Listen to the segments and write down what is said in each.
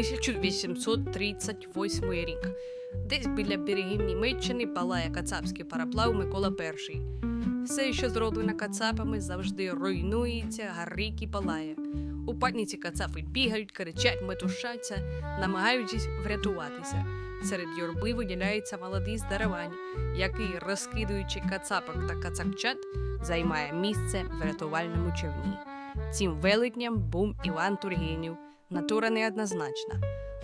1838 рік. Десь біля берегів Німеччини палає кацапський параплав Микола І. Все, що зроблено кацапами, завжди руйнується, горить і палає. У паніці кацапи бігають, кричать, метушаться, намагаючись врятуватися. Серед юрби виділяється молодий здарувань, який, розкидуючи кацапок та кацапчат, займає місце в рятувальному човні. Цим велетням був Іван Тургенів, натура неоднозначна.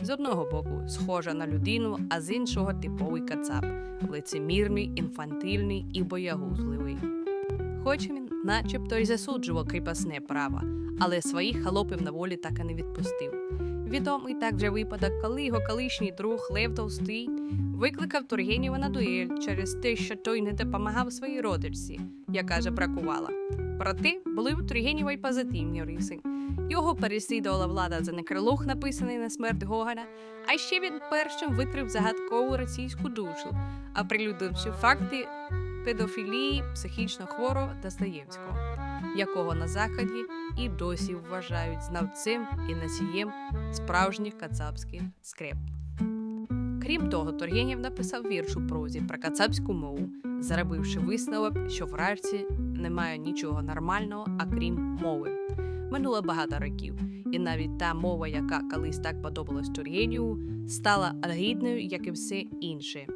З одного боку схожа на людину, а з іншого типовий кацап, лицемірний, інфантильний і боягузливий. Хоч він, начебто, й засуджував кріпосне право, але своїх холопів на волі так і не відпустив. Відомий так вже випадок, коли його колишній друг Лев Толстий викликав Тургенєва на дуель через те, що той не допомагав своїй родичці, яка же бракувала. Проте були у Тургенєва й позитивні риси. Його переслідувала влада за некролог, написаний на смерть Гоголя, а ще він першим викрив загадкову російську душу, оприлюднивши факти педофілії психічно хворого Достоєвського, якого на заході і досі вважають знавцем і носієм справжніх кацапських скреп. Крім того, Тургенєв написав вірш у прозі про кацапську мову, заробивши висновок, що в рарці немає нічого нормального, окрім мови. Минуло багато років, і навіть та мова, яка колись так подобалась Тургенєву, стала алгідною, як і все інше.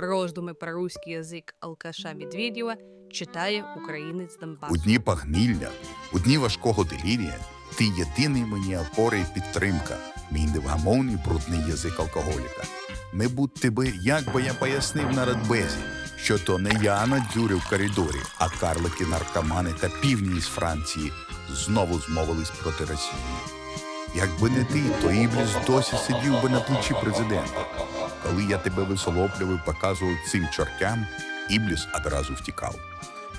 Роздуми про руський язик алкаша Медведєва читає українець Донбасу. У дні погнілля, у дні важкого делірія, ти єдиний мені опора і підтримка, мій невгамовний брудний язик алкоголіка. Не будь тебе, як би я пояснив на радбезі, що то не я надзюрив в коридорі, а карлики, наркомани та півні із Франції знову змовились проти Росії. Якби не ти, то Ібліс досі сидів би на плечі президента. Коли я тебе висолоплював показував цим чортям, Ібліс одразу втікав.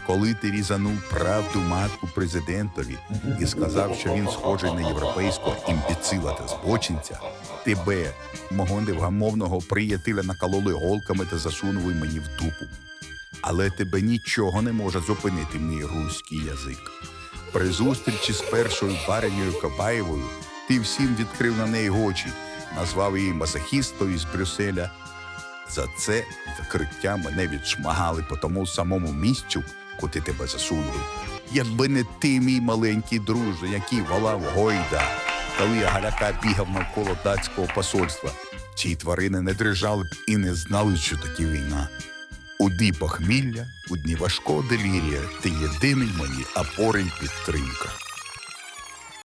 Коли ти різанув правду матку президентові і сказав, що він схожий на європейського імбіцила та збочинця, тебе, мого невгамовного приятеля, накололи голками та засунули мені в дупу. Але тебе нічого не може зупинити мій руський язик. При зустрічі з першою баринею Кабаєвою ти всім відкрив на неї очі, назвав її мазохістою з Брюсселя. За це викриття мене відшмагали по тому самому місцю, куди тебе засунули. Якби не ти, мій маленький друже, який волав Гойда, коли я галяка бігав навколо датського посольства, ці тварини не дрижали б і не знали, що таке війна. У дні похмілля, у дні важкого делірія, ти єдиний мені опора підтримка.